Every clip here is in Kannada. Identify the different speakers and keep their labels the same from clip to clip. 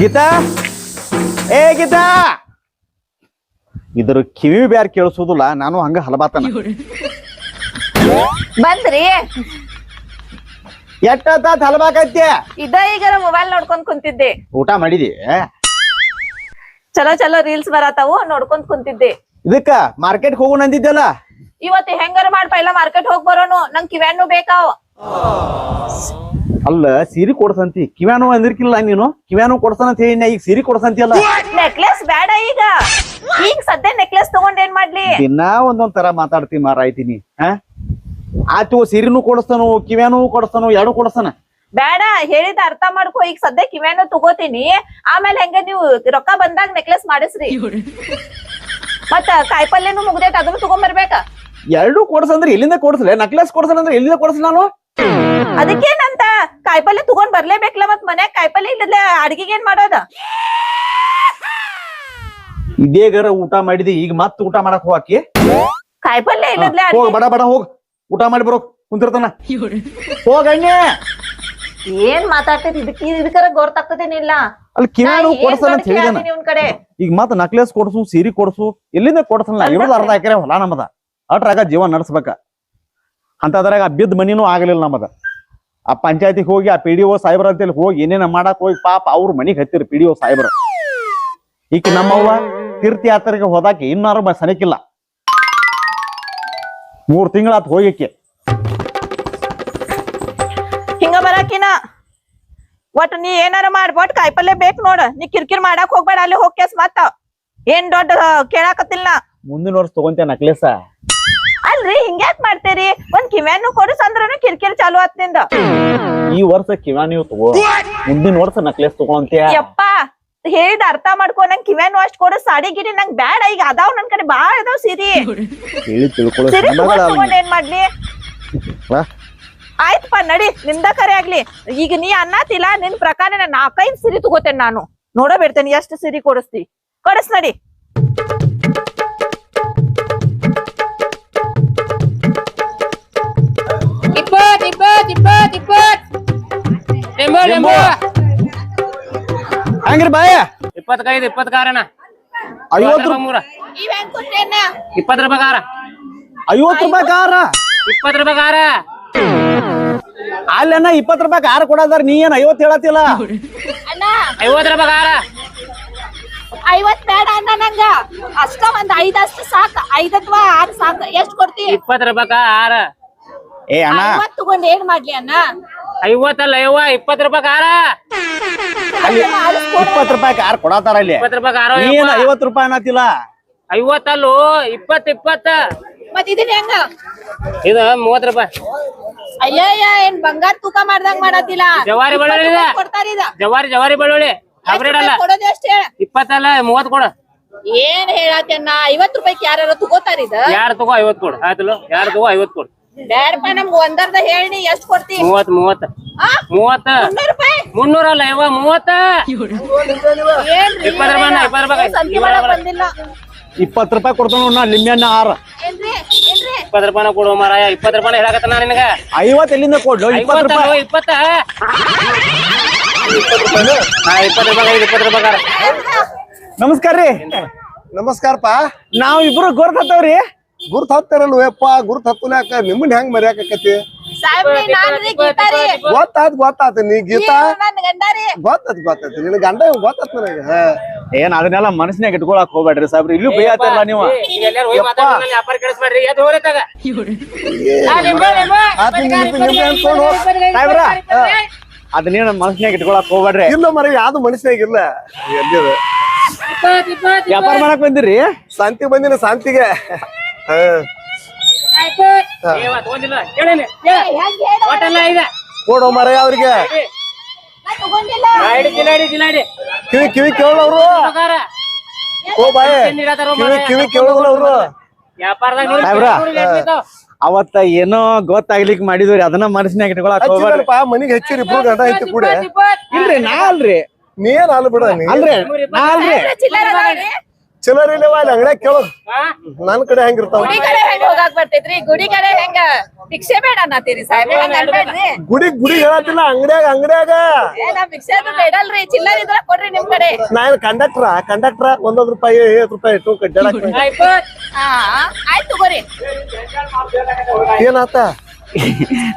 Speaker 1: ಗೀತಾ? ಏ ಗೀತಾ! ಇದ್ರ ಕಿವಿ ಬ್ಯಾರ್ ಕೇಳಿಸೋದಿಲ್ಲ ನಾನು ಹಂಗ ಹಲಬಾತನ.
Speaker 2: ಬಂದ್ರಿ?
Speaker 1: ಎಷ್ಟಾತ್ ಹಲಬಾಕತ್ಯ
Speaker 2: ಇದ ಈಗ ಮೊಬೈಲ್ ನೋಡ್ಕೊಂಡ್ ಕುಂತಿದ್ದೆ.
Speaker 1: ಊಟ ಮಾಡಿದಿ?
Speaker 2: ಚಲೋ ಚಲೋ ರೀಲ್ಸ್ ಬರತಾವು ನೋಡ್ಕೊಂಡ್ ಕುಂತಿದ್ದೆ.
Speaker 1: ಇದಕ್ಕ ಮಾರ್ಕೆಟ್ ಹೋಗೋಣ ಅಂದಿದ್ದಲ್ಲ
Speaker 2: ಇವತ್ತು ಹೆಂಗಾರ ಮಾಡ್ ಪೈಲ ಮಾರ್ಕೆಟ್ ಹೋಗಿ ಬರೋನು ನಂಗ್ ಕಿವ್ಯಾನು ಬೇಕಾವ್.
Speaker 1: ಅಲ್ಲ ಸೀರೆ ಕೊಡ್ಸಂತಿ. ಕಿವ್ಯಾನು ಅಂದಿರ್ಕಿಲ್ಲ ನೀನು. ಕಿವ್ಯಾನು ಕೊಡ್ಸಂತ ಅಂತ ಹೇಳಿ ಈಗ ಸೀರೆ ಕೊಡ್ಸಂತಿಯಲ್ಲ?
Speaker 2: ನೆಕ್ಲೆಸ್ ಬೇಡ ಈಗ. ಈಗ ಸದ್ಯ ನೆಕ್ಲೆಸ್ ತಗೊಂಡ್ ಏನ್ ಮಾಡ್ಲಿ?
Speaker 1: ದಿನ ಒಂದೊಂದ್ ತರ ಮಾತಾಡ್ತಿ ಮಾರಾಯ್ತೀನಿ ಆಯ್ತೀನಿ ಆತು ಸೀರೆನೂ ಕೊಡಿಸ್ತಾನು ಕಿವ್ಯಾನು ಕೊಡಿಸ್ತಾನು ಎರಡು ಕೊಡಿಸ್ತಾನ
Speaker 2: ಬೇಡ ಹೇಳಿದ ಅರ್ಥ ಮಾಡ್ಕೋ. ಈಗ ಸದ್ಯ ಕಿವ್ಯಾನು ತಗೋತೀನಿ. ಆಮೇಲೆ ಹೆಂಗ ನೀವು ರೊಕ್ಕ ಬಂದಾಗ ನೆಕ್ಲೆಸ್ ಮಾಡಿಸ್ರಿ. ಮತ್ತ ಕಾಯಿಪಲ್ಯನು ಮುಗ್ದೇಟ್ ಅದನ್ನು ತಗೊಂಡ್ ಬರ್ಬೇಕ
Speaker 1: ಎರಡು ಕೊಡ್ಸಂದ್ರೆ ಎಲ್ಲಿಂದ ಕೊಡ್ಸಲೆ? ನೆಕ್ಲೆಸ್ ಕೊಡ್ಸಲ್ಲ ಅಂದ್ರೆ ಎಲ್ಲಿಂದ ನಾನು?
Speaker 2: ಅದಕ್ಕೇನಂತ ಕಾಯಿಪಲ್ಲೆ ತಗೊಂಡ್ ಬರ್ಲೇಬೇಕಲ್ಲ ಮತ್ ಮನ್ಯಾಗ ಕಾಯಿಪಲ್ಲೆ ಇಲ್ಲದ ಅಡ್ಗಿಗೆ ಏನ್ ಮಾಡೋದ?
Speaker 1: ಇದೇಗರ ಊಟ ಮಾಡಿದಿ ಈಗ ಮತ್ ಊಟ ಮಾಡಕ್ ಹೋಗಾಕಿ?
Speaker 2: ಕಾಯಿಪಲ್ಲೆ ಇಲ್ಲದ್ಲೆ
Speaker 1: ಹೋಗ್ ಬಡ ಬಡ ಹೋಗ್. ಊಟ ಮಾಡಿ ಬರೋ ಕುಂತಿರ್ತಾನ. ಹೋಗ ಅಣ್ಣೆ.
Speaker 2: ಏನ್ ಮಾತಾಡ್ತೈತಿ ಇದಕ್ಕೆ ಇದಕ್ಕರ ಗೊತ್ತಾಗ್ತದೇನಿಲ್ಲ
Speaker 1: ಅಲ್ಲಿ ಕಿವ್ಯಾನು ಕೊಡ್ಸಲ್ಲ ಅಂತ ಹೇಳಿದಾನ.
Speaker 2: ನಿಮ್ ಕಡೆ?
Speaker 1: ಈಗ ಮತ್ ನಕ್ಲೆಸ್ ಕೊಡ್ಸು ಸೀರೆ ಕೊಡ್ಸು ಎಲ್ಲಿಂದ ಕೊಡ್ಸಲ್ಲ? ಇರೋದು ಅರ್ಧ ಎಕರೆ ಹೊಲ ನಮ್ಮದ ಅಟ್ರಾಗ ಜೀವ ನಡ್ಸ್ಬೇಕ. ಅಂತದ್ರಾಗ ಆ ಬಿದ್ದ ಮನಿನೂ ಆಗಲಿಲ್ಲ ನಮ್ಮದ. ಆ ಪಂಚಾಯತಿಗೆ ಹೋಗಿ ಆ ಪಿ ಡಿ ಒ ಸಾಹೇಬ್ರ ಅಂತೇಳಿ ಹೋಗಿ ಏನೇನ ಮಾಡಕ್ ಹೋಗಿ ಪಾಪ ಅವ್ರ ಮನಿಗೆ ಹತ್ತಿರ ಪಿ ಡಿ ಒ ಸಾಹೇಬ್ರ. ಈಕಿ ನಮ್ಮವ್ವ ತೀರ್ಥಯಾತ್ರೆಗೆ ಹೋದಾಕೆ ಇನ್ನಾರು ಸನಿಕಿಲ್ಲ. ಮೂರ್ ತಿಂಗಳಾತ್ ಹೋಗಿಕ್ಕೆ.
Speaker 2: ಹಿಂಗ ಬರಾಕಿನ? ಒಟ್ ನೀ ಏನಾರ ಮಾಡಿ ಒಟ್ ಕಾಯಿಪಲ್ಯ ಬೇಕು ನೋಡ. ನೀ ಕಿರ್ಕಿರ್ ಮಾಡಾಕ್ ಹೋಗ್ಬೇಡ ಅಲ್ಲಿ ಹೋಗ್ಕೇಸ್ ಮತ್ತ. ಏನ್ ದೊಡ್ಡ ಕೇಳಾಕತ್ತಿಲ್ಲ.
Speaker 1: ಮುಂದಿನ ವರ್ಷ ತಗೊಂತೇನೆ ನಕ್ಲೆಸ
Speaker 2: ಅಲ್ರಿ ಹಿಂಗ್ಯಾಕ್ ಮಾಡ್ತೇರಿ? ಒಂದ್ ಕಿವ್ಯಾನು ಕೊಡಿಸ್ ಅಂದ್ರನು ಕಿರಿಕಿರಿ ಚಾಲು ಆತ್ನಿಂದ
Speaker 1: ಈ ವರ್ಷ ಕಿವ್ಯಾ ನೀವು ತಗೋ. ಮುಂದಿನ ವರ್ಷ ನಕ್ಲೆಸ್ ತಗೊಂತ್ಯಾ
Speaker 2: ಯಪ್ಪ ಹೇಳಿದ ಅರ್ಥ ಮಾಡ್ಕೊ ನಂಗ್ ಕಿವ್ಯಾನು ಅಷ್ಟ್ ಕೊಡು ಸಾಡಿ ಗಿಡಿ ನಂಗ್ ಬ್ಯಾಡ ಈಗ ಅದಾವ್ ನನ್ ಕಡೆ ಬಾಳ ಅದಾವ್ ಸೀರಿ.
Speaker 1: ಹೇಳಿ ತಿಳ್ಕೊಳ್ಳೋ
Speaker 2: ಸೀರೆ ತಗೊಂಡ್
Speaker 1: ಶ್ರಮಗಳ
Speaker 2: ತಗೊಂಡ್ ಏನ್ ಮಾಡ್ಲಿ. ಆಯ್ತಪ್ಪ ನಡಿ ನಿಂದ ಕರೆ ಆಗ್ಲಿ. ಈಗ ನೀ ಅನ್ನತಿಲ್ಲ ನಿನ್ ಪ್ರಕಾರ ನಾಕೈದ್ ನಾಲ್ಕೈದು ಸೀರೆ ತಗೋತೇನೆ ನಾನು. ನೋಡ ಬಿಡ್ತೇನೆ ಎಷ್ಟು ಸಿರಿ ಕೊಡಿಸ್ತಿ. ಕೊಡಸ್ ನಡಿ.
Speaker 3: ಇಪ್ಪತ್ ಇಪ್ಪತ್ ಲಿಂಬು ಲಿಂಬು
Speaker 1: ಹಂಗ್ರಿ ಬಾಯ.
Speaker 3: ಇಪ್ಪತ್ತೈದು ಇಪ್ಪತ್ ಕಾರಣ
Speaker 1: ಐವತ್ತು
Speaker 3: ಮೂರ. ಇಪ್ಪತ್ ರೂಪಾಯಿ ಕಾರ
Speaker 1: ಐವತ್ತು ರೂಪಾಯಿ ಕಾರ
Speaker 3: ಇಪ್ಪತ್ ರೂಪಾಯಿ ಕಾರ
Speaker 1: ಅಲ್ಲೇನ ಇಪ್ಪತ್ತು ರೂಪಾಯಿ ಕಾರ ಕೊಡದಾರ ನೀ ಏನ್ ಐವತ್ತು ಹೇಳತ್ತಿಲ್ಲ?
Speaker 2: ಅಣ್ಣ.
Speaker 3: ಐವತ್ ರೂಪಾಯಿ ಕಾರ
Speaker 2: ಐವತ್ ಬೇಡ ಅಣ್ಣ ನಂಗ. ಅಷ್ಟ ಒಂದ್ ಐದಷ್ಟು ಸಾಕ. ಐದ್ ಅಥವಾ ಆರ್ ಸಾಕ. ಎಷ್ಟ್ ಕೊಡ್ತಿ?
Speaker 3: ಇಪ್ಪತ್ ರೂಪಾಯಿ ಕಾರ
Speaker 1: ಏ ಅಣ್ಣ.
Speaker 2: ಐವತ್ ತಗೊಂಡ್ ಏನ್ ಮಾಡ್ಲಿ ಅಣ್ಣ?
Speaker 3: ಐವತ್ತಲ್ಲ ಐವ ಇಪ್ಪತ್ ರೂಪಾಯಿ ಕಾರ
Speaker 1: ಇಪ್ಪತ್ ರೂಪಾಯಿ ಕಾರ್ ಕೊಡತಾರ ಇಲ್ಲಿ
Speaker 3: ಇಪ್ಪತ್ ರೂಪಾಯಿ ಕಾರ
Speaker 1: ಏನ್ ಐವತ್ತು ರೂಪಾಯಿ ಅನ್ನತಿಲ್ಲ
Speaker 3: ಐವತ್ತಲ್ಲೋ ಇಪ್ಪತ್ ಇಪ್ಪತ್ತ.
Speaker 2: ಮತ್ ಇದನ್ ಹೆಂಗ?
Speaker 3: ಇದು ಮೂವತ್ ರೂಪಾಯಿ.
Speaker 2: ಅಯ್ಯಯ್ಯ ಏನ್ ಬಂಗಾರ ತೂಕ ಮಾಡ್ದಂಗ್ ಮಾಡತ್ತಿಲ್ಲ.
Speaker 3: ಜವಾರಿ ಬೆಳ್ಳುಳ್ಳಿ ಇದೆ.
Speaker 2: ಕೊಡ್ತಾರ ಇದ.
Speaker 3: ಜವಾರಿ ಜವಾರಿ ಬೆಳ್ಳುಳ್ಳಿ. ಹೈಬ್ರಿಡ್ ಅಲ್ಲ. ಇಪ್ಪತ್ತಲ್ಲ ಮೂವತ್ ಕೊಡು.
Speaker 2: ಏನ್ ಹೇಳತ್ತಣ್ಣ ಐವತ್ ರೂಪಾಯಿ ಯಾರು ತಗೋತಾರ ಇದ?
Speaker 3: ಯಾರು ತಗೋ ಐವತ್ ಕೊಡು. ಆಯ್ತಲ್ಲ? ಯಾರು ತಗೋ ಐವತ್ ಕೊಡು.
Speaker 2: ಬ್ಯಾಡಪ್ಪ ನಮ್ಗ್ ಒಂದರ್ದ ಹೇಳಿ ಎಷ್ಟ್ ಕೊಡ್ತಿ?
Speaker 3: ಮೂವತ್ ಮೂವತ್
Speaker 2: ಆ?
Speaker 3: ಮೂವತ್ತ?
Speaker 2: ಮುನ್ನೂರ್ ರೂಪಾಯಿ?
Speaker 3: ಮುನ್ನೂರ ಅಲ್ಲ ಐವ ಮೂವತ್ತ?
Speaker 2: ಏನ್ರಿ?
Speaker 3: ಇಪ್ಪತ್ತು ರೂಪಾಯಿ ಅಣ್ಣ, ಇಪ್ಪತ್ತು ರೂಪಾಯಿ.
Speaker 2: ಸಂತಿ ಮಾಡಕ್ ಬಂದಿಲ್ಲ?
Speaker 1: ಇಪ್ಪತ್ತು ರೂಪಾಯಿ ಕೊಡ್ತಾನ ನಾ ಲಿಂಬೆಹಣ್ಣ ಆರ.
Speaker 2: ಏನ್ರಿ? ಏನ್ರಿ?
Speaker 3: ಇಪ್ಪತ್ತು ರೂಪಾಯಿನ ಕೊಡು ಮಾರಾಯ ಇಪ್ಪತ್ತು ರೂಪಾಯಿ ಹೇಳಕತ್ತ ನಾ ನಿನಗ.
Speaker 1: ಐವತ್ತು ಎಲ್ಲಿಂದ ಕೊಡ್ಲು? ಇಪ್ಪತ್ತು
Speaker 3: ಐವತ್ತಲ್ಲ
Speaker 1: ರೂಪಾಯಿ.
Speaker 3: ಇಪ್ಪತ್ತ? ಹಾ ಇಪ್ಪತ್ತು ರೂಪಾಯಿ ಇಪ್ಪತ್ ಇಪ್ಪತ್ತು ರೂಪಾಯಿ ಕಾರ.
Speaker 1: ನಮಸ್ಕಾರ ರೀ.
Speaker 4: ನಮಸ್ಕಾರಪ್ಪ.
Speaker 1: ನಾವ್ ಇಬ್ರು ಗೊರ್ತತ್ತವ್ರಿ
Speaker 4: ಗುರ್ತ್ ಹತ್ತಾರಲ್ವ ಯಪ್ಪ ಗುರ್ತ್ ಹತ್ತಲ್ಯಾಕ ನಿಮ್ಮನ್ನ ಹೆಂಗ್ ಮರ್ಯಾಕತಿ ಗೊತ್ತಾತ್ ಗೊತ್ತಾತ ನೀ ಗೀತಾ?
Speaker 2: ಗೊತ್ತ ಗೊತ್ತ ಗಂಡಾರಿ
Speaker 4: ಗೊತ್ತಾತ್ ಗೊತ್ತಾತ. ನಿನ್ ಗಂಡ ಗೊತ್ತಾತ್ ನನಗ.
Speaker 1: ಏನ್ ಅದನ್ನೆಲ್ಲ ಮನಸ್ಸಿನಾಗ ಇಟ್ಕೊಳಕ್ ಹೋಗ್ಬೇಡ್ರಿ ಸಾಬ್ರಿ ಇಲ್ಲೂ ಬೈಯತ್ತಿರಲ್ಲ ನೀವು.
Speaker 3: ಏ, ಈಗ ಎಲ್ಲಾರು ಹೋಗಿ ಮಾತಾಡಿ ವ್ಯಾಪಾರ ಕೆಡಿಸ್ಬೇಡ್ರಿ ಎದ್ದು ಹೋಗ್ರಿ ತಗ ಆ, ಲಿಂಬು, ಲಿಂಬು.
Speaker 4: ಆತ್ ನಿಮ್ ನಿಮ್ ನಿಮ್ ಏನ್ ತೊಗೊಂಡ್
Speaker 1: ಸಾಹೇಬ್ರ ಅದನ್ನೇನ ಮನಸ್ಸಿನಾಗ ಇಟ್ಕೊಳಕ್ ಹೋಗ್ಬೇಡ್ರಿ.
Speaker 4: ಇಲ್ಲ ಮರ ಯಾವ್ದು ಮನಸ್ಸಿನಾಗ ಇಲ್ಲ. ಎಲ್ಲಿದ?
Speaker 1: ವ್ಯಾಪಾರ ಮಾಡಕ್ ಬಂದಿರಿ?
Speaker 4: ಶಾಂತಿ ಬಂದಿನ ಶಾಂತಿಗೆ ಕೊಡು ಮರ ಅವ್ರಿಗೆ. ಕಿವಿ ಕಿವಿ ಕೇಳೋರು ಓ ಬಾಯ್. ಕಿವಿ ಕಿವಿ
Speaker 3: ಕೇಳವ್ರು.
Speaker 1: ಅವತ್ತ ಏನೋ ಗೊತ್ತಾಗ್ಲಿಕ್ ಮಾಡಿದ್ರಿ ಅದನ್ನ ಮನಸ್ಸಿನಾಗ ಇಟ್ಕೊಳಕ್
Speaker 4: ಹಚ್ಚಿರಲ್ಪ ಮನಿಗೆ ಹಚ್ಚಿರಿ ಇಬ್ರು ಗಂಡ ಐತಿ ಕೂಡ.
Speaker 1: ಇಲ್ರಿ ನಾ ಅಲ್ರಿ.
Speaker 4: ನೀ ಏನ್ ಅಲ್ಲ ಬಿಡ ನೀ
Speaker 1: ಅಲ್ರಿ ನಾ ಅಲ್ರಿ.
Speaker 2: ಚಿಲ್ಲರೆ?
Speaker 4: ಚಿಲ್ಲರ್ ಇಲ್ಲವ ಅಂಗಡ್ಯಾಗ ಕೇಳೋ ನನ್ ಕಡೆ ಹೆಂಗಿರ್ತಾವ
Speaker 2: ಗುಡಿ ಕಡೆ ಹೆಂಗ್ ಹೋಗಾಕ್ ಬರ್ತೈತ್ರಿ? ಗುಡಿ ಕಡೆ ಹೆಂಗ? ಭಿಕ್ಷೆ ಬೇಡ ಅನ್ನತ್ತೀರಿ ಸಾಹೇಬ್ರೆ ಹಂಗ ಅನ್ಬೇಡ್ರಿ.
Speaker 4: ಗುಡಿ ಗುಡಿ ಹೇಳತ್ತಿಲ್ಲ ಅಂಗಡಿಯಾಗ ಅಂಗಡಿಯಾಗ.
Speaker 2: ಏ ನಾ ಭಿಕ್ಷೆ ಅದು ಬೇಡಲ್ರಿ ಚಿಲ್ಲರ್ ಇದ್ರ ಕೊಡ್ರಿ ನಿಮ್ ಕಡೆ.
Speaker 4: ನಾ ಏನ್ ಕಂಡಕ್ಟ್ರ ಕಂಡಕ್ಟ್ರ ಒಂದೊಂದ್ ರೂಪಾಯಿ ಐವತ್ ರೂಪಾಯಿ ಟೂ ಕಡ್ಡಾಡಕ್
Speaker 3: ಆಯ್ತು
Speaker 2: ಹಾ ಆಯ್ತು ತಗೋರಿ.
Speaker 4: ಏನಾತ?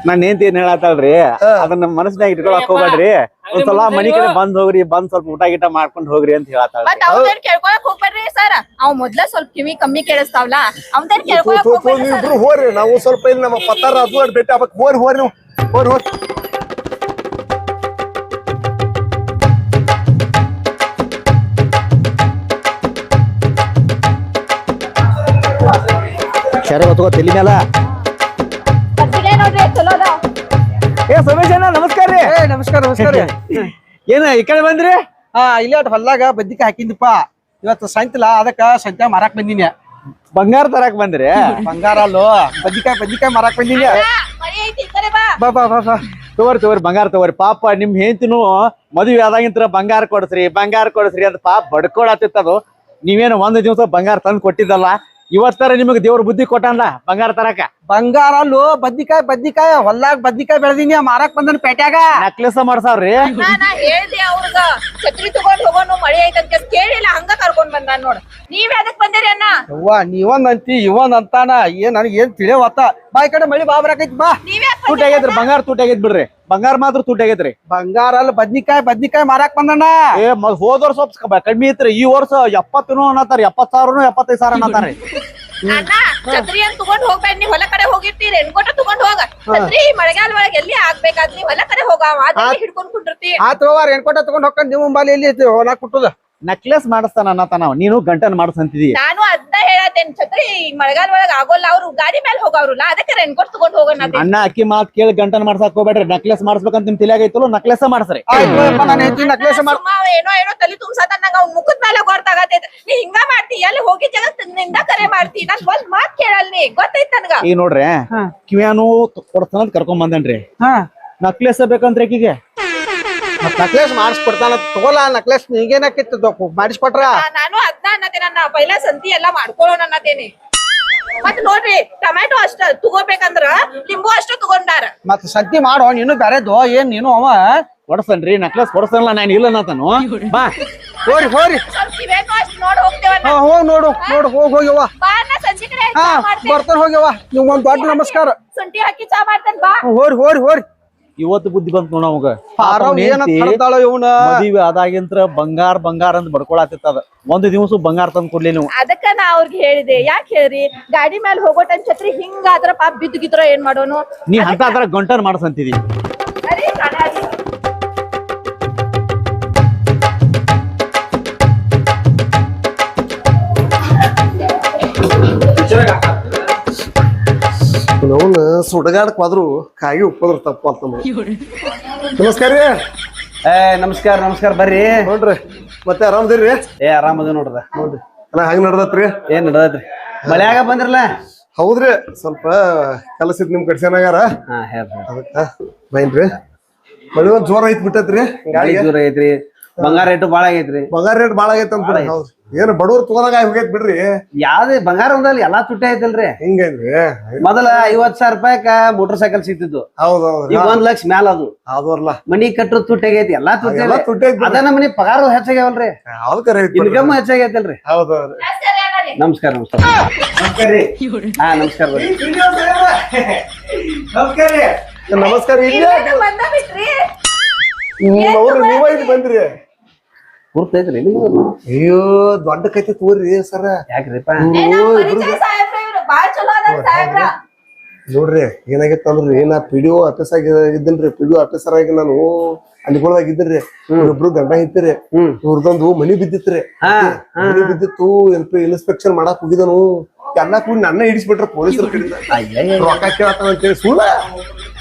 Speaker 1: ನಾನ್ ಏನ್ ಏನ್ ಹೇಳತ್ತಲ್ರಿ ಅದನ್ನ ಮನಸ್ಸಿನಾಗ ಇಟ್ಕೊಳಕ್ ಹೋಗ್ಬೇಡ್ರಿ. ಒಂದ್ಸಲ ಮನಿ ಕಡೆ ಬಂದ್ ಹೋಗ್ರಿ ಬಂದ್ ಸ್ವಲ್ಪ ಊಟ ಗೀಟ ಮಾಡ್ಕೊಂಡ್ ಹೋಗ್ರಿ ಅಂತ ಹೇಳತ್ತಾಳ್ರಿ.
Speaker 2: ಮತ್ ಹೋಗ್ಬೇಡ್ರಿ ಸರ್. ಅವ್ ಮೊದ್ಲ ಸ್ವಲ್ಪ ಕಿವಿ ಕಮ್ಮಿ ಕೇಳಸ್ತಾವಲ್ಲ ಅವ್ದೇನ್ ಕೇಳ್ಕೊಳಕ್
Speaker 4: ನೀವಿಬ್ರು ಹೋರಿ ನಾವು ಸ್ವಲ್ಪ ಇಲ್ಲಿ ನಮ್ಮ ಪತ್ತಾರ ಅದು ಬೆಟ್ಟ ಭೇಟಿ ಆಗ್ಬೇಕು ಹೋರಿ ಹೋರಿ ನೀವು. ಹೋರಿ ಹೋರಿ.
Speaker 1: ಹೊತ್ಕೋ ತಲಿ ಮ್ಯಾಲ.
Speaker 2: ಮಜ್ಜಿಗೆ ನೋಡ್ರಿ ಚಲೋ ಅದಾವ್.
Speaker 1: ಏ ಸಮೇಶ್ ಅಣ್ಣ ನಮಸ್ಕಾರ ರೀ.
Speaker 5: ಏ ನಮಸ್ಕಾರ ನಮಸ್ಕಾರ
Speaker 1: ಏನ ಈ ಕಡೆ ಬಂದ್ರಿ?
Speaker 5: ಹಾ ಇಲ್ಲೇ ಹೊಲ್ದಾಗ ಬದ್ನಿಕಾಯಿ ಹಾಕಿಂದಪ್ಪ. ಇವತ್ತು ಸಾಯಂಕಾಲ ಅದಕ್ಕ ಸಂತೆ ಮಾರಾಕ್ ಬಂದಿನಿ.
Speaker 1: ಬಂಗಾರ ತರಕ್ ಬಂದ್ರಿ?
Speaker 5: ಬಂಗಾರ ಅಲ್ಲೋ ಬದ್ನಿಕಾಯಿ ಬದ್ನಿಕಾಯಿ ಮಾರಾಕ್ ಬಂದಿನಿ.
Speaker 2: ಬಾ.
Speaker 5: ಬಾ ಬಾ
Speaker 1: ತಗೋರಿ ತಗೋರಿ ಬಂಗಾರ ತಗೋರಿ ಪಾಪ ನಿಮ್ ಹೆಂತಿನು ಮದುವೆ ಆದಾಗಿಂತರ ಬಂಗಾರ ಕೊಡಸ್ರಿ ಬಂಗಾರ ಕೊಡಸ್ರಿ ಅಂತ ಪಾಪ ಬಡ್ಕೊಳತ್ತಿತ್ತದು ನೀವೇನು ಒಂದ್ ದಿವಸ ಬಂಗಾರ ತಂದು ಕೊಟ್ಟಿದ್ದಲ್ಲ? ಇವತ್ತರ ನಿಮಗೆ ದೇವ್ರ ಬುದ್ಧಿ ಕೊಟ್ಟಂದ ಬಂಗಾರ ತರಕ.
Speaker 5: ಬಂಗಾರ ಅಲ್ಲೋ ಬದ್ನಿಕಾಯಿ ಬದ್ನಿಕಾಯಿ ಹೊಲ್ದಾಗ ಬದ್ನಿಕಾಯಿ ಬೆಳೆದಿನಿ ಮಾರಾಕ್ ಬಂದನ್ ಪೇಟ್ಯಾಗ.
Speaker 1: ನಕ್ಲೆಸ ಮಾಡ್ಸಾವ್ರಿ.
Speaker 2: ನಾ ನಾ ಹೇಳ್ದೆ ಅವ್ರಗ ಛತ್ರಿ ತಗೊಂಡ್ ಹೋಗೋನು ಮಳಿ ಐತಂತ ಕೇಳಿಲ್ಲ ಹಂಗ ಕರ್ಕೊಂಡ್ ಬಂದಾನ ನೋಡ್. ನೀವ್ ಯಾದಕ್ ಬಂದಿರಿ ಅಣ್ಣ.
Speaker 5: ಅವ್ವ ನೀವೊಂದ್ ಅಂತಿ ಇವೊಂದ್ ಅಂತಾನ ಏನ್ ನನಗೆ ಏನ್ ತಿಳಿಯವತ್ತ ಬಾ ಈ ಕಡೆ ಮಳಿ ಬಾ ಬರಾಕೈತಿ ಬಾ.
Speaker 2: ನೀವ್ ಯಾಕ್
Speaker 1: ತುಟ್ಟಿ ಆಗೈತ್ರಿ ಬಂಗಾರ ತುಟ್ಟಿ ಆಗೈತ್ ಬಿಡ್ರಿ. ಬಂಗಾರ ಮಾತ್ರ ತುಟ್ಟಾಗೈತ್ರಿ
Speaker 5: ಬಂಗಾರ ಅಲ್ಲ ಬದ್ನಿಕಾಯಿ ಬದ್ನಿಕಾಯಿ ಮಾರಾಕ್ ಬಂದಣ್ಣ.
Speaker 1: ಏ ಮ- ಹೋದ್ ವರ್ಷ ಸ್ವಲ್ಪ ಕಡಿಮೆ ಐತ್ರಿ. ಈ ವರ್ಷ ಎಪ್ಪತ್ತನು ಅನ್ನತಾರ ಎಪ್ಪತ್ ಸಾವಿರನು ಎಪ್ಪತ್ತೈದು ಸಾವಿರ ಅನ್ನತಾರ್ರಿ
Speaker 2: ಅಣ್ಣ ಛತ್ರಿ ಅಂತ ತಗೊಂಡ್ ಹೋಗ್ಬೇಡ ನೀವ್ ಹೊಲ ಕಡೆ ಹೋಗಿರ್ತೀರಿ ಎಣ್ಕೊಟ ತಗೊಂಡ್ ಹೋಗ. ಛತ್ರಿ ಮಳೆಗಾಲ ಒಳಗ್ ಎಲ್ಲಿ ಆಗ್ಬೇಕಾದ್ ನೀವ್ ಹೊಲ ಕಡೆ ಅದನ್ನ ಹಿಡ್ಕೊಂಡ್ ಕುಂಡಿರ್ತಿ?
Speaker 5: ಆತ್ ಹೋವಾರ ಎಣ್ಕೊಟ ತಗೊಂಡ್ ಹೋಗ್ಕೊಂಡ್ ನಿಮ್ಮ ಬಾಲಿ ಎಲ್ಲಿ ಐತಿ ಹೊಲ ಕುಟ್ಟುದ?
Speaker 1: ನೆಕ್ಲೆಸ್ ಮಾಡಿಸ್ತಾನ ಅನ್ನತಾನ ಅವ. ನೀನು ಗಂಟನ್ ಮಾಡಿಸಂತಿದಿ
Speaker 2: ನಾನು ಅದನ್ನ ಹೇಳತ್ತೇನ್ ಛತ್ರಿ ಈಗ ಮಳೆಗಾಲ ಒಳಗ ಆಗೋಲ್ಲ ಅವ್ರು ಗಾಡಿ ಮೇಲೆ ಹೋಗವ್ರಲ್ಲ ಅದಕ್ಕೆ ರೆನ್ಕೋಟ್ ತಗೊಂಡ್ ಹೋಗೋಣ.
Speaker 1: ಅಣ್ಣ ಅಕ್ಕಿ ಮಾತ್ ಕೇಳಿ ಗಂಟನ್ ಮಾಡ್ಸಕ್ ಹೋಗ್ಬೇಡ್ರಿ. ನೆಕ್ಲೆಸ್ ಮಾಡಿಸ್ಬೇಕಂತ ನಿಮ್ ತಲೆಯಾಗ ಐತಲ್ಲ ನೆಕ್ಲೆಸ್ ಮಾಡ್ಸ್ರಿ.
Speaker 5: ನೆಕ್ಲೆಸ್
Speaker 2: ಏನೋ ಏನೋ ತಲಿ ತುಂಬ್ಸತ ನಂಗ ಅವ್ನ ಮುಖದ ಮೇಲೆ ಗೊತ್ತಾಗತೈತೆ ನೀ ಹಿಂಗ ಮಾಡ್ತಿ ಎಲ್ಲಿ ಹೋಗಿ ಜಗತ್ತಿನಿಂದ ನಿಂದ ಕರೆ ಮಾಡ್ತಿ? ನನ್ ಒಂದ್ ಮಾತ್ ಕೇಳಲ್ ನೀ ಗೊತ್ತೈತ್ ನನ್ಗ?
Speaker 1: ಈಗ ನೋಡ್ರಿ. ಕಿವ್ಯಾನು ಕೊಡ್ತಾನಂತ ಕರ್ಕೊಂಡ್ ಬಂದನ್ರಿ ನಕ್ಲೆಸ್ ಬೇಕಂದ್ರೆ
Speaker 5: ಮತ್ ನಕ್ಲೇಸ್ ಮಾಡಿಸ್ಕೊಡ್ತಾನ ನಕ್ಲೆಸ್ ನಕ್ಲೇಸ್ ನಿಂಗೇನಾಕಿತ್ತು ಮಾಡಿಸ್ಕೊಟ್ರ?
Speaker 2: ನಾನು ಅದ್ನ ಅನ್ನತೇನೆ ನನ್ನ ಪೈಲ ಸಂತಿ ಎಲ್ಲಾ ಮಾಡ್ಕೊಳ್ಳೋಣ ಅನ್ನತೇನೆ ಮತ್ ನೋಡ್ರಿ ಟೊಮ್ಯಾಟೊ ಅಷ್ಟ ತಗೋಬೇಕಂದ್ರ ಲಿಂಬು ಅಷ್ಟ ತಗೊಂಡಾರ.
Speaker 5: ಮತ್ ಸಂತಿ ಮಾಡೋ ನೀನು ಬ್ಯಾರೆದು ಏನ್ ನೀನು ಅವ?
Speaker 1: ಕೊಡ್ಸನ್ರಿ ನಕ್ಲೆಸ್ ಕೊಡ್ಸಲ್ಲ ನಾನು ಇಲ್ಲ ಅನ್ನತಾನು ಬಾ.
Speaker 5: ಹೋರಿ ಹೋರಿ.
Speaker 2: ಹೋಗಿ ನೋಡ್ ಹೋಗ್ತೇವನ್ನ
Speaker 5: ಹಾ ಹೋಗ್ ನೋಡು ಹೋಗ್ ಹೋಗ್ಯವ ಬರ್ತಾನ ಹೋಗ್ಯವ ನಿಮ್ಗೊಂದ್ ದೊಡ್ಡ ನಮಸ್ಕಾರ.
Speaker 2: ಸುಂಟಿ ಹಾಕಿ ಚಾ ಮಾಡ್ತಾನೆ ಬಾ.
Speaker 5: ಹೋರಿ ಹೋರಿ ಹೋರಿ.
Speaker 1: ಇವತ್ತು ಬುದ್ಧಿ ಬಂತ ನೋಡ ಅವಾಗ ಮದುವೆ ಅದಾಗಿಂತ ಬಂಗಾರ ಬಂಗಾರ ಅಂತ ಬಡ್ಕೊಳತ್ತಿತ್ತದ ಒಂದು ದಿವಸ ಬಂಗಾರ ತಂದ್ ಕೊಡ್ಲಿ ನೀವು.
Speaker 2: ಅದಕ್ಕ ನಾ ಅವ್ರಿಗೆ ಹೇಳಿದೆ ಯಾಕೆ ಹೇಳ್ರಿ? ಗಾಡಿ ಮೇಲೆ ಹೋಗೋ ಟೈಮ್ ಛತ್ರಿ ಹಿಂಗ ಆದ್ರ ಪಾಪ ಬಿದ್ದು ಗಿದ್ರ ಏನ್ ಮಾಡೋನು?
Speaker 1: ನೀ ಅಂತ ಅದ್ರ ಗಂಟನ್ ಮಾಡ್ಸಂತಿದಿ.
Speaker 4: ಅವನು ಸುಡಗಾಡಕ್ ಹೋದ್ರು ಕಾಯಿ ಉಪ್ಪದ್ರ ತಪ್ಪು ಅಂತ ನಮಸ್ಕಾರ ರೀ.
Speaker 5: ಏ ನಮಸ್ಕಾರ ನಮಸ್ಕಾರ ಬರ್ರಿ.
Speaker 4: ನೋಡ್ರಿ ಮತ್ತೆ ಆರಾಮದಿರಿ
Speaker 5: ಏ ಆರಾಮದ ನೋಡ್ರ.
Speaker 4: ನೋಡ್ರಿ. ಅಲ್ಲ ಹಂಗ ನಡ್ದತ್ರಿ?
Speaker 5: ಏನ್ ನಡದ್ರಿ ಮಳ್ಯಾಗ ಬಂದ್ರಲ್ಲ?
Speaker 4: ಹೌದ್ರಿ ಸ್ವಲ್ಪ ಕೆಲಸ ಇದ್ ನಿಮ್ ಕಡ್ಸೇನಾಗಾರ
Speaker 5: ಹಾ ಹೇಳ್ರಿ.
Speaker 4: ಅದಕ್ಕ ಬೈನ್ರಿ. ಮಳೆ ಒಂದ್ ಜೋರ ಐತ್ ಬಿಟ್ಟತ್ರಿ?
Speaker 5: ಗಾಳಿ ಜೋರ ಐತ್ರಿ. ಬಂಗಾರ ರೇಟ್ ಬಾಳ ಆಗೈತ್ರಿ.
Speaker 4: ಬಂಗಾರ ರೇಟ್ ಬಾಳ ಆಗೈತ್ ಅಂತ ಏನ್ ಬಡವ್ರ ತಗೋದಾಗ ಹೋಗೈತ್ ಬಿಡ್ರಿ.
Speaker 5: ಯಾವ್ದೇ ಬಂಗಾರ ಒಂದಲ್ಲಿ ಎಲ್ಲಾ ತುಟ್ಟಿ ಐತಲ್ರಿ
Speaker 4: ಹಿಂಗೇನ್ರಿ?
Speaker 5: ಮೊದಲ ಐವತ್ ಸಾವಿರ ರೂಪಾಯಿ ಮೋಟರ್ ಸೈಕಲ್ ಸಿಗ್ತಿತ್ತು. ಈಗ ಒಂದ್ ಲಕ್ಷ ಮ್ಯಾಲ ಅದು. ಮನಿ ಕಟ್ಟರು ತುಟ್ಟಿ ಆಗೈತಿ ಎಲ್ಲಾ ತುಟ್ಟಿ. ಅದ ಮನಿ ಪಗಾರ ಹೆಚ್ಚಾಗ್ಯಾವಲ್ರಿ. ಇನ್ಕಮ್ ಹೆಚ್ಚಾಗೈತಲ್ರಿ.
Speaker 4: ಹೌದ್.
Speaker 5: ನಮಸ್ಕಾರ ನಮಸ್ಕಾರ. ಹಾ ನಮಸ್ಕಾರ
Speaker 4: ನಮಸ್ಕಾರ
Speaker 2: ನಮಸ್ಕಾರ
Speaker 4: ಅವ್ರು ನೀವ ಇಲ್ಲಿ ಬಂದ್ರಿ?
Speaker 5: ಗುರ್ತೈತ್ರಿ
Speaker 4: ಅಯ್ಯೋ ದೊಡ್ಡ ಕೈತಿ ತೋರಿ ಸರ.
Speaker 5: ಯಾಕ್ರಿಪ್ಪ?
Speaker 4: ನೋಡ್ರಿ ಏನಾಗಿತ್ತು ಅಂದ್ರಿ ನಾ ಪಿ ಡಿ ಒ ಆಫೀಸ್ ಆಗಿ ಇದ್ದನ್ರಿ ಪಿ ಡಿ ಒ ಆಫೀಸರ್ ಆಗಿ ನಾನು ಅಲ್ಲಿಗೊಳದಾಗ ಇದ್ರಿ ಇಬ್ರು ಗಂಡ
Speaker 5: ಇತ್ತಿರಿ
Speaker 4: ಇವ್ರದೊಂದು ಮನಿ ಬಿದ್ದಿತ್ರಿ
Speaker 5: ಹಾ
Speaker 4: ಮನಿ ಬಿದ್ದಿತ್ತು ಇನ್ಸ್ಪೆಕ್ಷನ್ ಮಾಡಕ್ ಹೋಗಿದನು. ಎಲ್ಲಾ ಕೂಡ ನನ್ನ ಹಿಡಿಸ್ಬಿಟ್ರ ಪೊಲೀಸರು
Speaker 5: ಅಯ್ಯಯ್ಯ
Speaker 4: ರೊಕ್ಕ ಕೇಳತ್ತ ಅಂತೇಳಿ ಸುಳ್ಳ.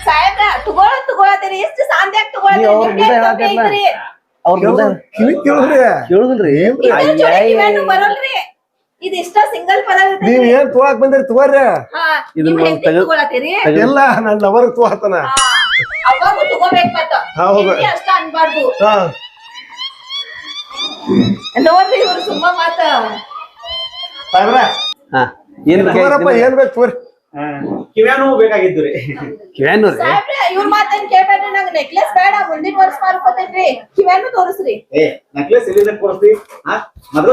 Speaker 2: ಸಾಹೇಬ್ರ ತಗೊಳ ತಗೊಳತೀರಿ ಎಷ್ಟು ಸಾಂದ್ಯಾಗ
Speaker 5: ಮುಂದೆ
Speaker 4: ಕಿವಿ ಕೇಳಿದ್ರಿ
Speaker 5: ಕೇಳುದಿಲ್ರಿ
Speaker 2: ಬರಲ್ರಿ ಇದು ಇಷ್ಟ ಸಿಂಗಲ್ ಪದ.
Speaker 4: ನೀವ್ ಏನ್ ತೋಳಕ್ ಬಂದಿರಿ ತಗೋರಿ
Speaker 2: ಹಾ,
Speaker 5: ಇದನ್ನ
Speaker 2: ನೀವ್ ಹೆಂಡ್ತಿ
Speaker 5: ತೆಗೆದು-
Speaker 2: ತಗೊಳತೀರಿ
Speaker 4: ಎಲ್ಲ ನನ್ ಲವರ್ ತಗೋತಾನ
Speaker 2: ಹಾ, ಅವಾಗೂ ತಗೋಬೇಕ್ ಮತ್ತ
Speaker 4: ಹೌದು.
Speaker 2: ಹೆಂಡ್ತಿ ಅಷ್ಟ ಅನ್ಬಾರ್ದು
Speaker 4: ಹಾ
Speaker 2: ನೋಡ್ರಿ ಇವ್ರು ಸುಮ್ಮ ಮಾತ
Speaker 1: ಸಾಹೇಬ್ರ
Speaker 5: ಹಾ ಏನ್
Speaker 4: ಬೇಕು ತಗೋರಿ
Speaker 1: ಕಿವ್ಯಾನು ಬೇಕಾಗಿದ್ದು ರೀ.
Speaker 5: ಕಿವ್ಯಾನು ರೀ?
Speaker 2: ಸಾಹೇಬ್ರೆ ಇವ್ರ ಮಾತೇನ್ ಕೇಳ್ಬೇಡ್ರಿ ನಂಗ್ ನೆಕ್ಲೆಸ್ ಬೇಡ ಮುಂದಿನ ವರ್ಷ ಮಾಡ್ಕೋತೇನ್ರಿ. ಕಿವ್ಯಾನು ತೋರಿಸ್ರಿ.
Speaker 1: ಏ ನೆಕ್ಲೆಸ್ ಎಲ್ಲಿಂದ ಹಾ ಮೊದಲು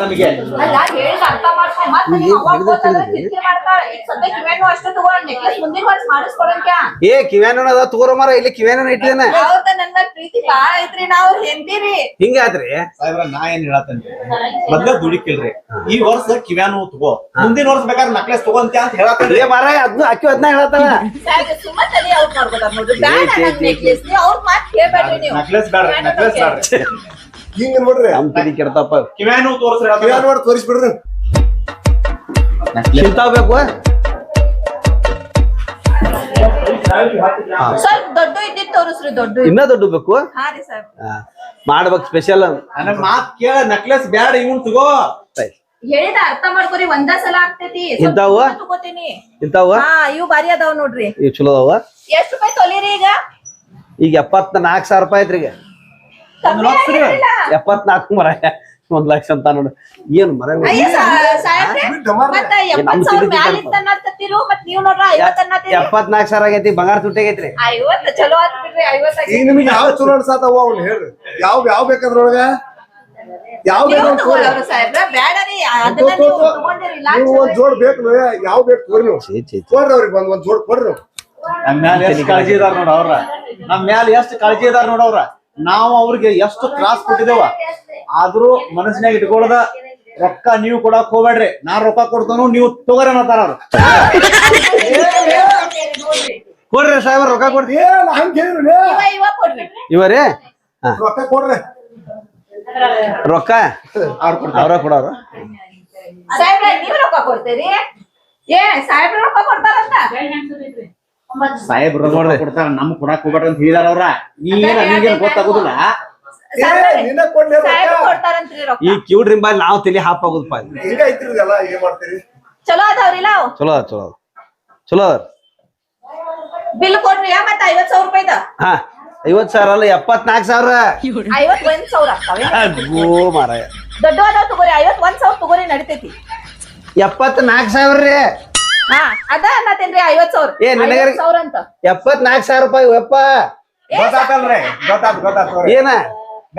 Speaker 1: ನಮಗೆ.
Speaker 2: ಅಲ್ಲ ಹೇಳಿದ ಅರ್ಥ ಮಾಡ್ಕೊ ಮತ್ತೆ ನೀವು ಅವಾಗ ಹೋದಾಗ ಕಿರಿಕಿರಿ ಮಾಡ್ತಾಳ ಈಗ ಸದ್ಯ ಕಿವ್ಯಾನು ಅಷ್ಟೇ ತಗೊಂಡ್ ನೆಕ್ಲೆಸ್ ಮುಂದಿನ ವರ್ಷ ಮಾಡಿಸ್ಕೊಡಂಕ್ಯಾ
Speaker 5: ಏ ಕಿವ್ಯಾನು ಅದ ತಗೋರ ಮರ ಇಲ್ಲಿ ಕಿವ್ಯಾನು ಇಟ್ಟಿದ್ದೇನೆ
Speaker 2: ನನ್ನ ಪ್ರೀತಿ ಬಾಳ ಐತ್ರಿ ನಾವು
Speaker 5: ಹಿಂಗಾದ್ರಿ?
Speaker 1: ಸಾಹೇಬ್ರ ನಾ ಏನ್ ಹೇಳತ್ತೇನ್ರಿ ಮೊದ್ಲ ದುಡಿಕಿಲ್ರಿ. ಈ ವರ್ಷ ಕಿವ್ಯಾನು ತಗೋ. ಮುಂದಿನ ವರ್ಷ ಬೇಕಾದ್ರೆ ನಕ್ಲೆಸ್ ತಗೋಂತ ಅಂತ ಹೇಳತ್ತೇನ್ರಿ
Speaker 5: ಏ ಮರ ಅದ್ನ ಅಕ್ಕಿ ಅದ್ನ ಹೇಳತ್ತಾಳ
Speaker 2: ಬೇಡ ನೆಕ್ಲೆಸ್
Speaker 4: ಹಿಂಗ ನೋಡ್ರಿ
Speaker 5: ನಮ್ ತಿಳಿ ಕೆಡ್ತಪ್ಪ.
Speaker 1: ಕಿವ್ಯಾನು ತೋರಿಸ್ರಿ
Speaker 4: ಮಾಡಿ ತೋರಿಸ್ಬಿಡ್ರಿ.
Speaker 5: ಚಿಂತಾವ್ ಬೇಕು
Speaker 2: ಸ್ವಲ್ಪ ದೊಡ್ಡ ಇದ್ದಿದ್ ತೋರಿಸ್ರಿ ದೊಡ್ಡ
Speaker 5: ಇನ್ನ ದೊಡ್ಡ ಬೇಕು? ಮಾಡ್ಬೇಕು ಸ್ಪೆಷಲ್
Speaker 1: ಮಾತ್ ಕೇಳ ನಕ್ಲೆಸ್ ಬ್ಯಾಡ ಇವನ್ ತಗೋ.
Speaker 2: ಹೇಳಿದ ಅರ್ಥ ಮಾಡ್ಕೊರಿ ಒಂದ ಸಲ ಆಗ್ತೈತಿ. ತಗೋತೀನಿ.
Speaker 5: ಇಂತಾವ
Speaker 2: ಹಾ ಇವು ಬಾರಿ ಅದಾವ್ ನೋಡ್ರಿ.
Speaker 5: ಇವ್ ಚಲೋ ಅದಾವ?
Speaker 2: ಎಷ್ಟ್ ರೂಪಾಯಿ ತೊಲಿರಿ ಈಗ?
Speaker 5: ಈಗ ಎಪ್ಪತ್ ನಾಲ್ಕು ಸಾವಿರ ರೂಪಾಯಿ ಐತ್ರಿ ಈಗ.
Speaker 2: ಕಮ್ಮಿ.
Speaker 5: ಎಪ್ಪತ್ನಾಲ್ಕು ಮರ. ಒಂದ್ ಲಕ್ಷ ಅಂತ ನೋಡು. ಏನ್ ಮರ
Speaker 2: ಅಯ್ಯ ಸಾ- ಸಾಹೇಬ್ರೆ,
Speaker 4: ಬಿಟ್ಟು ಮಾರ್ರೆ.
Speaker 2: ಮತ್ತ
Speaker 5: ನಮ್
Speaker 2: ಎಪ್ಪತ್ ಸಾವಿರ
Speaker 5: ತಿರುಗಿ
Speaker 2: ಮ್ಯಾಲ್
Speaker 5: ಕಲ್ಪ.
Speaker 2: ಇತ್ತನ್ನತ್ತಿರು ಮತ್ ನೀವ್ ನೋಡ್ರ ಐವತ್ ಅನ್ನತ್ತೀರಿ
Speaker 5: ಎಪ್ಪತ್ನಾಲ್ಕು ಸಾವಿರ ಆಗೈತಿ ಬಂಗಾರ ತುಟ್ಟಿ ಆಗೈತ್ರಿ.
Speaker 2: ಐವತ್ ಚಲೋ ಆತ್ ಬಿಡ್ರಿ ಐವತ್
Speaker 4: ಈಗ ನಿಮ್ಗೆ ಯಾವ ಚಲೋ ಅನ್ಸಾತವ ಅವ್ನು ಹೇಳ್ರಿ? ಯಾವ ಯಾವ ಬೇಕಾದ್ರೊಳಗ? ಯಾವ
Speaker 2: ನೀವು
Speaker 4: ಒಂದ್ ಜೋಡ್ ಬೇಕು ಯಾವ ಬೇಕು ತೋರಿ ನೀವು. ಕೊಡ್ರಿ ಅವ್ರಿಗೆ ಒಂದ್ ಒಂದ್ ಜೋಡ್ ಕೊಡ್ರಿ
Speaker 1: ನಮ್ ಮ್ಯಾಲ ಎಷ್ಟು ಕಾಳಜಿ ಇದಾರ ನೋಡ ಅವ್ರ. ನಮ್ ಮ್ಯಾಲ ಎಷ್ಟು ಕಾಳಜಿ ಇದಾರ ನೋಡ ಅವ್ರ. ನಾವು ಅವ್ರಿಗೆ ಎಷ್ಟು ತ್ರಾಸ್ ಕೊಟ್ಟಿದೇವ ಆದ್ರೂ ಮನಸ್ಸಿನಾಗ ಇಟ್ಕೊಳ್ದ ರೊಕ್ಕ ನೀವು ಕೊಡಕ್ ಹೋಗ್ಬೇಡ್ರಿ. ನಾನ್ ರೊಕ್ಕ ಕೊಡ್ತಾನು ನೀವು ತಗೋರಿ ಅನ್ನತಾರ ಅವ್ರು.
Speaker 5: ಕೊಡ್ರಿ ಸಾಹೇಬ್ರ ರೊಕ್ಕ ಕೊಡ್ರಿ.
Speaker 4: ಹಂಗ
Speaker 5: ಇವರೇ
Speaker 4: ರೊಕ್ಕ ಕೊಡ್ರಿ.
Speaker 5: ರೊಕ್ಕ?
Speaker 1: ಅವ್ರ್
Speaker 5: ಕೊಡೋರ?
Speaker 2: ಸಾಹೇಬ್ರ ನೀವ್ ರೊಕ್ಕ ಕೊಡ್ತೀರಿ? ಏ ಸಾಹೇಬ್ರ ರೊಕ್ಕ ಕೊಡ್ತಾರಂತ?
Speaker 1: ಸಾಹೇಬ್ರ ರೊಕ್ಕ ಕೊಡ್ತಾರ ನಮ್ ಕೊಡಕ್ ಹೋಗ್ಬೇಡ ಅಂತ ಹೇಳಿದಾರ ಅವ್ರ. ನೀನ್ ಗೊತ್ತಾಗೋದಿಲ್ಲ?
Speaker 5: ಈ ಕ್ಯೂಡ್ರಿ ಬಾಲ್ ನಾವ್ ತಲಿ
Speaker 4: ಇದೆಲ್ಲ ಏನ್ ಮಾಡ್ತೀರಿ?
Speaker 2: ಚಲೋ ಅದಾವ್ರಿ ಅವು?
Speaker 5: ಚಲೋ ಅದ ಚಲೋ ಅದ ಚಲೋ
Speaker 2: ಬಿಲ್ ಕೊಡ್ರಿ ಮತ್ತ ಐವತ್ ಸಾವಿರ ರೂಪಾಯಿದ?
Speaker 5: ಹಾ. ಐವತ್ ಸಾವಿರ ಅಲ್ಲ ಎಪ್ಪತ್ನಾಲ್ಕು ಸಾವಿರ.
Speaker 2: ಐವತ್ ಒಂದ್ ಸಾವಿರ ಆಗ್ತಾವೆ?
Speaker 5: ಮಾರಾಯ.
Speaker 2: ದೊಡ್ಡ ಅದಾವ್ ತಗೋರಿ ಐವತ್ ಒಂದ್ ಸಾವಿರ ತಗೋರಿ ನಡಿತೈತಿ.
Speaker 5: ಎಪ್ಪತ್ನಾಲ್ಕು ಸಾವಿರ ರೀ.
Speaker 2: ಹಾ ಅದ ಅನ್ನತೇನ್ರಿ ಐವತ್ ಸಾವಿರ.
Speaker 5: ಏ, ನಿನಗರಿ-
Speaker 2: ಐವತ್ ಸಾವಿರ ಅಂತ.
Speaker 5: ಎಪ್ಪತ್ನಾಲ್ಕು ಸಾವಿರ ರೂಪಾಯಿ ಯಪ್ಪ.
Speaker 1: ಗೊತ್ತಾತಲ್ರಿ ಗೊತ್ತಾತ್ ಗೊತ್ತಾತ್
Speaker 5: ಏನ?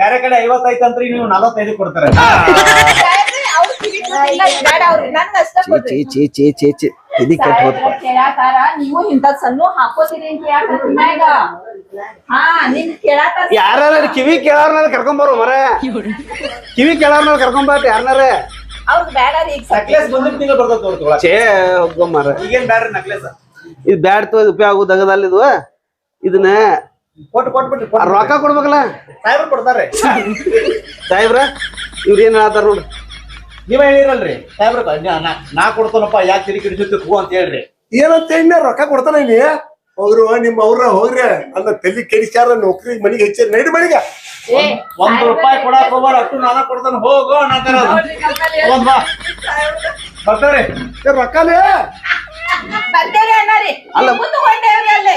Speaker 1: ಬೇರೆ ಕಡೆ ಐವತ್ತೈತಂತ್ರಿ ನೀವು ನಲವತ್ತೈದು ಕೊಡ್ತಾರೆ.
Speaker 2: ಸಾಹೇಬ್ರೆ, ಅವ್ರ್ ಕಿವಿಗ್ ಇಲ್ಲ, ಬೇಡ ಅವ್ರಿ. ನನ್ಗ ಅಷ್ಟ
Speaker 5: ಚೀ
Speaker 2: ಕೊಡ್ರಿ.
Speaker 5: ಚೀ ಚೀ ಚೀ ಚೀ ಕೆಟ್ಟ
Speaker 2: ನೀವು ಇಂತ ಸಣ್ಣ ಹಾಕೋತೀರಿ ಅಂತ ಯಾಕೆ ಈಗ
Speaker 5: ಯಾರ ಕಿವಿ ಕೇಳಾರ್ನಾರ ಕರ್ಕೊಂಬರು ಮರ? ಕಿವಿ ಕೇಳಾರ ಕರ್ಕೊಂಬಾರ್ರಿ ಯಾರನಾರ?
Speaker 2: ಅವ್ರಿಗೆ ಬೇಡ ರೀ ಈಗ ಸದ್ಯ.
Speaker 1: ನಕ್ಲೆಸ್ ಮುಂದಿನ ತಿಂಗಳು ಬರ್ತದ ತೋರ್ಕೊಳ
Speaker 5: ಛೇ ಹೋಗೋ ಮರ.
Speaker 1: ಈಗೇನ್ ಬ್ಯಾಡ್ರಿ ನಕ್ಲೆಸ್
Speaker 5: ಇದು ಬ್ಯಾಡ್ ತೋ ಉಪಯೋಗ ದಗದಲ್ಲಿ ಇದು. ಇದನ್ನ
Speaker 1: ಕೊಟ್ಟು ಕೊಟ್ಬಿಟ್ರಿ
Speaker 5: ಆ ರೊಕ್ಕ ಕೊಡ್ಬೇಕಲ್ಲ?
Speaker 1: ಸಾಹೇಬ್ರು ಕೊಡ್ತಾರೆ.
Speaker 5: ಸಾಹೇಬ್ರ ಇವ್ರ ಏನ್ ಹೇಳ್ತಾರ ನೋಡ್ರಿ
Speaker 1: ನೀವ ಹೇಳಿರಲ್ರಿ. ಸಾಹೇಬ್ರ ನಾ- ನಾ ಕೊಡ್ತಾನಪ್ಪ ಯಾಕೆ ತಿರುಗಿ ಹಿಡಿಸುತ್ತೆ ತಗೋ ಅಂತ ಹೇಳ್ರಿ.
Speaker 4: ಏನಂತ ಹೇಳಿ ರೊಕ್ಕ ಕೊಡ್ತಾನ ಇಲ್ಲಿ? ಹೋಗ್ರು ನಿಮ್ಮ ಅವ್ರ ಹೋಗ್ರಿ. ಅಂದ ತಲಿ ಕೆಡಿಸ್ಯಾರ ನೌಕರಿ ಮನಿಗೆ ಹೆಚ್ಚಿ ನೈಡ್ ಮನಿಗೆ.
Speaker 2: ಏ,
Speaker 1: ಒಂದ್ ರೂಪಾಯಿ ಕೊಡಕ್ ಹೋಗ್ಬಾರ ಅಷ್ಟು ನಾನ ಕೊಡ್ತಾನ. ಹೋಗೋ
Speaker 2: ನಮ್ಮಲ್ಲಿ
Speaker 1: ತಗೊಂಡ್ ಬಾ.
Speaker 4: ಏ, ರೊಕ್ಕನೇ?
Speaker 2: ಬರ್ತೇವ್ರಿ ಅಣ್ಣಾರಿ
Speaker 5: ಅಲ್ಲ.
Speaker 2: ನಿಂಬು ತಗೊಂಡೇವ್ರಿ ಅಲ್ಲೇ.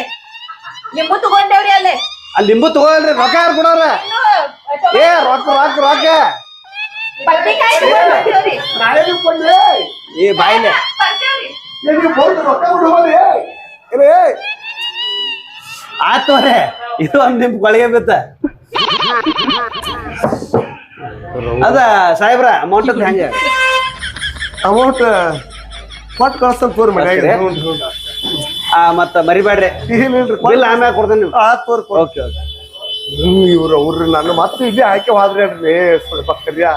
Speaker 2: ನಿಂಬು ತಗೊಂಡೇವ್ರಿ ಅಲ್ಲೇ.
Speaker 5: ಅಲ್ಲಿ ನಿಂಬು ತಗೋಲ್ರಿ ರೊಕ್ಕ ಯಾರು ಕೊಡೋರ? ಏ ರೊಕ್ಕ ರೊಕ್ಕ ರೊಕ್ಕ.
Speaker 4: ನಾಳೆ
Speaker 5: ಏ ಬಾಯ್ಲೆ.
Speaker 4: ರೊಕ್ಕ ಕೊಡು ಏ
Speaker 5: ಆತವ್ರೆ ಇದು ಒಂದು ನಿಮ್ ಕೊಳಗೆ ಬಿತ್ತ ಅದ ಸಾಹೇಬ್ರ ಅಮೌಂಟ್ ಅಂತ ಹೆಂಗ?
Speaker 4: ಅಮೌಂಟ್ ಕೊಟ್ಟು ಕಳ್ಸ್ತಾನ ತೋರಿ ಮನ್ಯಾಗ?
Speaker 5: ಆ ಮತ್ತ ಮರಿಬೇಡ್ರಿ
Speaker 4: ಇಲ್ರಿ
Speaker 5: ಬಿಲ್ ಆಮ್ಯಾಗ ಕೊಡ್ತೇನೆ ನೀವು
Speaker 4: ಆ ತೋರಿ
Speaker 5: ಓಕೆ ಓಕೆ.
Speaker 4: ಇವ್ರು ಅವ್ರು ನನ್ನ ಮತ್ತೆ ಇಲ್ಲಿ ಹಾಕಿ ಹೋದ್ರಿ ಸ್ವಲ್ಪ ಕರಿಯ?